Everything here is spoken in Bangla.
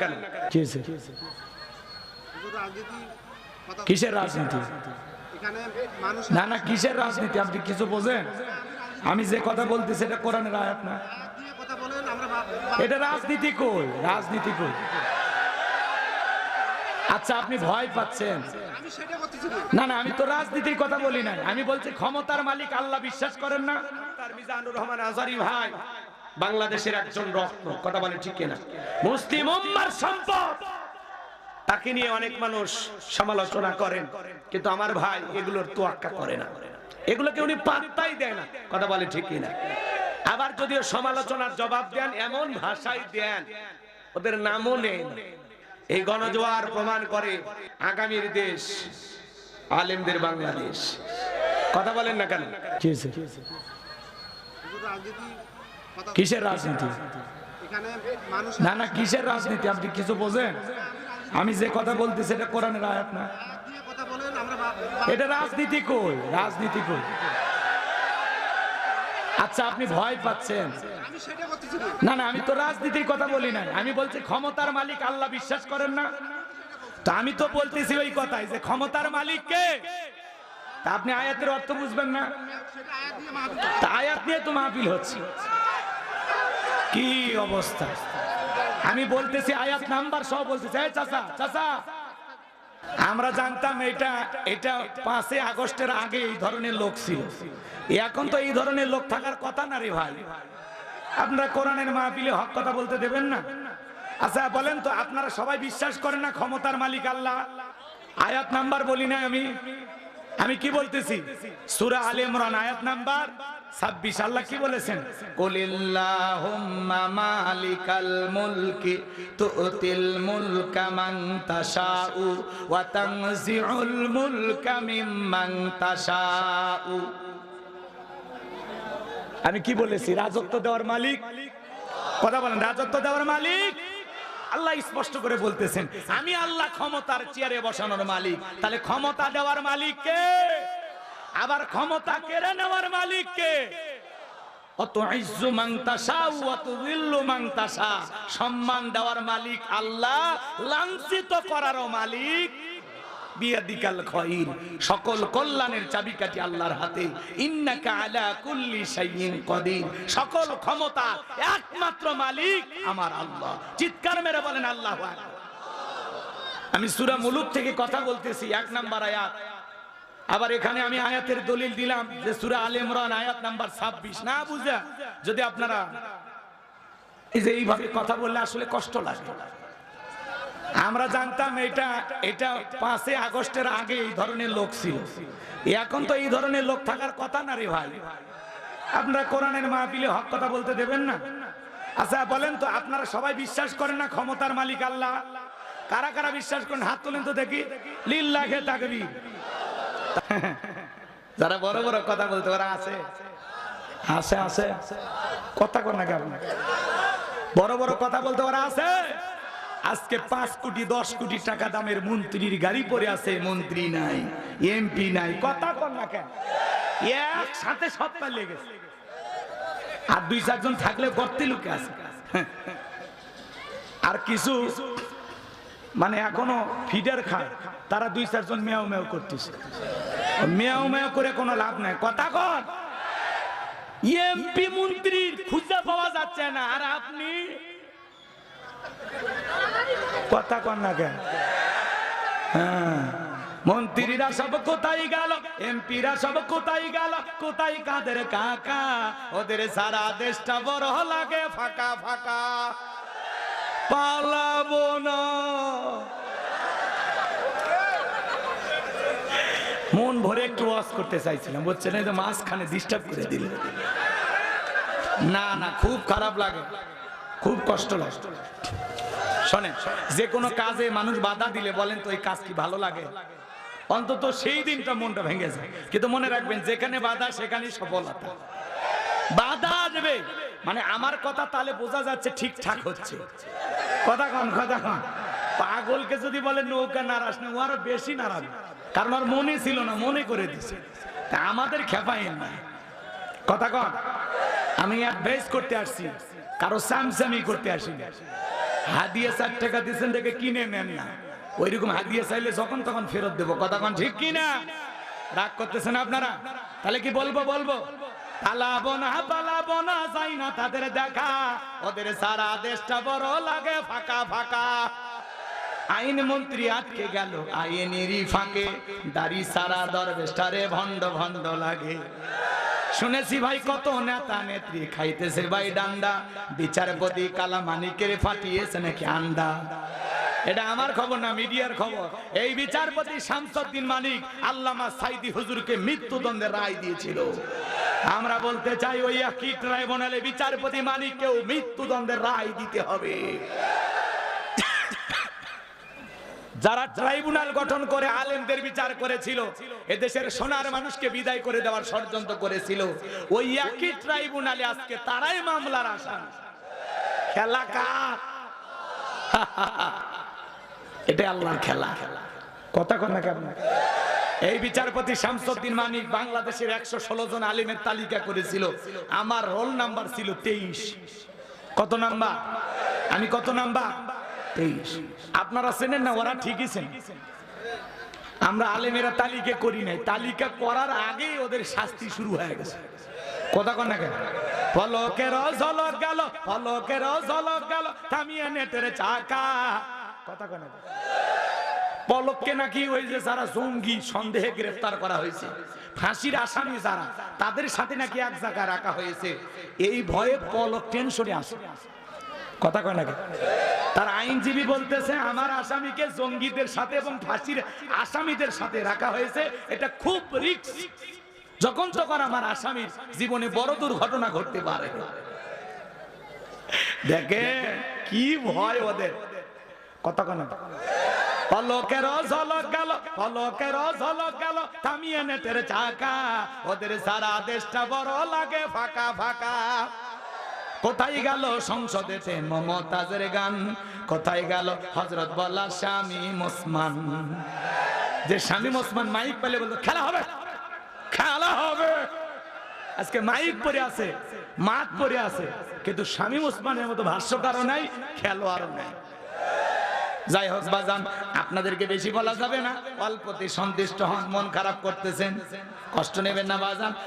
কেন? কিসের রাজনীতি? না না কিসের রাজনীতি? আপনি কিছু বোঝেন? আমি যে কথা বলতেছি এটা কোরআনের আয়াত না। এটা রাজনীতি কই? রাজনীতি কই? আচ্ছা আপনি ভয় পাচ্ছেন। না না আমি তো রাজনীতির কথা বলি নাই। আমি বলছি ক্ষমতার মালিক আল্লাহ বিশ্বাস করেন না? তার মিজানুর রহমান আজারি ভাই বাংলাদেশের একজন রত্ন কথা বলে ঠিক কিনা? মুসলিম উম্মার সম্পদ। তাকে নিয়ে অনেক মানুষ সমালোচনা করেন কিন্তু আমার ভাই এগুলোর তোয়াক্কা করে না। এগুলোকে উনি পাত্তাই দেয় না কথা বলে ঠিক কিনা? আবার যদিও সমালোচনার জবাব দেন এমন ভাষায় দেন ওদের নামও নেন এই গণজোয়ার প্রমাণ করে আগামীর দেশ আলেমদের বাংলাদেশ। কথা বলেন না কেন? কিসের রাজনীতি? না না, কিসের রাজনীতি? আপনি কিছু বোঝেন? আমি যে কথা বলতেছি, এটা কোরআনের আয়াত না। এটা রাজনীতি কই? রাজনীতি কই? আচ্ছা আপনি ভয় পাচ্ছেন। না। না, আমি তো রাজনীতির কথা বলি নাই। আমি বলছি ক্ষমতার মালিক আল্লাহ বিশ্বাস করেন না। তো আমি তো বলতেছি ওই কথাই যে ক্ষমতার মালিক কে? আপনি আয়াতের অর্থ বুঝবেন না। আয়াত নিয়ে তো মাহফিল হচ্ছে। কি অবস্থা? আমি বলতেছি, আয়াত নাম্বার সহ বলতেছি চাচা চাচা। আমরা জানতাম এটা এটা পাঁচই আগস্টের আগে এই ধরনের লোক ছিল। এখন তো এই ধরনের লোক থাকার কথা না রে ভাই। আপনারা কোরআনের মাহফিলে হক কথা বলতে দেবেন না? আচ্ছা বলেন তো, আপনারা সবাই বিশ্বাস করেন না ক্ষমতার মালিক আল্লাহ? আয়াত নাম্বার বলি না আমি। আমি কি বলতেছি? সূরা আলে ইমরান, আয়াত নাম্বার 26 আল্লাহ কি বলেছেন? মালিকাল মুলকি তুতিল মুলকা মান তাশাউ ওয়া তানজিউল মুলকা মিম্মান তাশাউ। আমি কি বলেছি? রাজত্ব দেওয়ার মালিক। কথা বলেন রাজত্ব দেওয়ার মালিক। আল্লাহ স্পষ্ট করে বলতেছেন আমি আল্লাহ ক্ষমতার চেয়ারে বসানোর মালিক। তাহলে ক্ষমতা দেওয়ার মালিক কে? আবার ক্ষমতা কেড়ে নেওয়ার মালিক কে সম্মান দেওয়ার মালিক আল্লাহ, লাঞ্ছিত করারও মালিক। বিয়াদিকাল খয়ির, সকল কল্যাণের চাবিকাঠি আল্লাহর হাতে। ইন্নাকা আলা কুল্লি শাইইন কদির। সকল ক্ষমতা একমাত্র মালিক আমার আল্লাহ। চিৎকার মেরে বলেন আল্লাহ। আমি সূরা মুলুক থেকে কথা বলতেছি, এক নাম্বার আয়াত। আবার এখানে আমি আয়াতের দলিল দিলাম যে সূরা আলে ইমরান আয়াত নাম্বার 26 না বুঝা, যদি আপনারা এই যে এইভাবে কথা বললে আসলে কষ্ট লাগে। আমরা জানতাম এটা এটা পাঁচই আগস্টের আগে এই ধরনের লোক ছিল। এখন তো এই ধরনের লোক থাকার কথা না রে ভাই। আপনারা কোরআনের মাহফিলে হক কথা বলতে দেবেন না? আচ্ছা বলেন তো, আপনারা সবাই বিশ্বাস করেন না ক্ষমতার মালিক আল্লাহ? কারা কারা বিশ্বাস করেন? হাত তোলেন তো দেখি। লিল্লাহে তাকবীর। যারা বড় বড় কথা বলতে ওরা আছে। আছে আছে। কথা কর না কেমন বড় বড় কথা বলতে ওরা আছে। আজকে পাঁচ কোটি দশ কোটি টাকা দামের মন্ত্রীর গাড়ি পরে আছে মন্ত্রী নাই এমপি নাই কথা কর না কেন? একসাথে সব পালিয়ে গেছে। আর দুই চারজন থাকলে গর্তে লুকে আছে। আর কিছু মানে এখনও ফিডার খায়। তারা দুই চারজন মেয়াও মেয়াও করতেছে। মেয়াও মেয়াও করে কোনো লাভ নাই। কথা কর এমপি মন্ত্রীর খুঁজে পাওয়া যাচ্ছে না। আর আপনি? কথা কন না কেন? হ্যাঁ। মন্ত্রীরা সব কোথায় গেল? এমপিরা সব কোথায় গেল? কোথায় কাদের কাকা? ওদের সারা দেশটা বড় লাগে ফাঁকা ফাঁকা। পালাবো না। মন ভরে একটু ওয়াশ করতে চাইছিলাম এই যে মাঝখানে ডিস্টার্ব করে দিল। না না, খুব খারাপ লাগে, খুব কষ্ট লাগে। শোনেন, যে কোনো কাজে মানুষ বাধা দিলে বলেন তো, এই কাজ কি ভালো লাগে? অন্তত সেই দিনটা মনটা ভেঙে যায়। কিন্তু মনে রাখবেন, যেখানে বাধা, সেখানেই সফলতা। বাধা আসবে মানে আমার কথা তাহলে বোঝা যাচ্ছে, ঠিকঠাক হচ্ছে। কথা কন কথা কন। পাগলকে যদি বলে, নৌকা নারাস না, ও আরও বেশি নারাজ কারণ ওর মনে ছিল না, মনে করে দিছে। আমাদের খেপাইন না কথা কন, আমি অ্যাডভাইস করতে আসছি, কারও স্যামস্যামি করতে আসি হাদিয়ে চার টাকা দিয়েছেন দেখে কিনে নেন না। ওইরকম হাদিয়ে চাইলে যখন তখন ফেরত দেবো। কথা কোন, ঠিক কিনা? রাগ করতেছেন আপনারা? তাহলে কি বলব বলব? যাই না তাদের দেখা। ওদের সারা দেশটা বড় লাগে, ফাঁকা ফাঁকা। আইন মন্ত্রী আটকে গেল। আইনেরই ফাঁকে, দাড়ি সারা দরবেশটারে ভণ্ড ভণ্ড লাগে। শুনেছি ভাই কত নেতা নেত্রী খাইতেছে ভাই ডান্ডা। বিচারপতি কালা মানিকের ফাটিয়েছে নাকি আন্ডা। এটা আমার খবর না, মিডিয়ার খবর। এই বিচারপতি শামসুদ্দিন মানিক আল্লামা সাইদি হুজুরকে মৃত্যুদণ্ডের রায় দিয়েছিল। আমরা বলতে চাই ওই একই ট্রাইব্যুনালে বিচারপতি মানিককেও মৃত্যুদণ্ডের রায় দিতে হবে। যারা ট্রাইব্যুনাল গঠন করে, আলেমদের বিচার করেছিল, এদেশের সোনার মানুষকে বিদায় করে দেওয়ার ষড়যন্ত্র করেছিল। ওই একই ট্রাইব্যুনালে আজকে তারাই মামলার আসামি। খেলা কার? এটা আল্লাহর খেলা। কথা কন নাকি আপনার এই বিচারপতি শামসুদ্দিন মানিক বাংলাদেশের একশো ষোলো জন আলিমের তালিকা করেছিল। আমার রোল নাম্বার ছিল তেইশ। কত নাম্বার? আমি কত নাম্বার? আপনারা চেনেন না, ওরা ঠিকই চেন। আমরা আলেমেরা তালিকা করি নাই। তালিকা করার আগেই ওদের শাস্তি শুরু হয়ে গেছে। কথা কন না কেন? পলকের ঝলক গেল পলকের ঝলক গেল, থামিয়ে নেটের চাকা। কথা কেন? পলককে নাকি ওই যে যারা জঙ্গি সন্দেহে গ্রেফতার করা হয়েছে, ফাঁসির আসামি যারা, তাদের সাথে নাকি এক জায়গায় রাখা হয়েছে। এই ভয়ে পলক টেনশনে আসে কথা কয় নাকি তার আইনজীবী বলতেছে, আমার আসামিকে জঙ্গিদের সাথে এবং ফাঁসির আসামিদের সাথে রাখা হয়েছে। এটা খুব রিস্ক। যখন তখন আমার আসামির জীবনে বড় দুর্ঘটনা ঘটতে পারে। দেখে কি ভয় ওদের। কেন পলকের ঝলক গেল পলকের ঝলক গেল থামিয়ে নেটের চাকা। ওদের সারা দেশটা বড় লাগে ফাঁকা ফাঁকা। কোথায় গেল সংসদেতে মমতাজের গান? কোথায় গেল হজরত বলা স্বামী মুসমান? যে স্বামী মুসমান মাইক পেলে বলতো, খেলা হবে খেলা হবে। আজকে মাইক পরে আছে, মাঠ পরে আছে, কিন্তু স্বামী মুসমানের মতো ভাষ্যকারও নাই, খেলোয়াড়ও নাই। যাই হোক, বাজান, আপনাদেরকে বেশি বলা যাবে না, অল্পতে সন্তুষ্ট হন, মন খারাপ করতেছেন, কষ্ট নেবেন না, বাজান।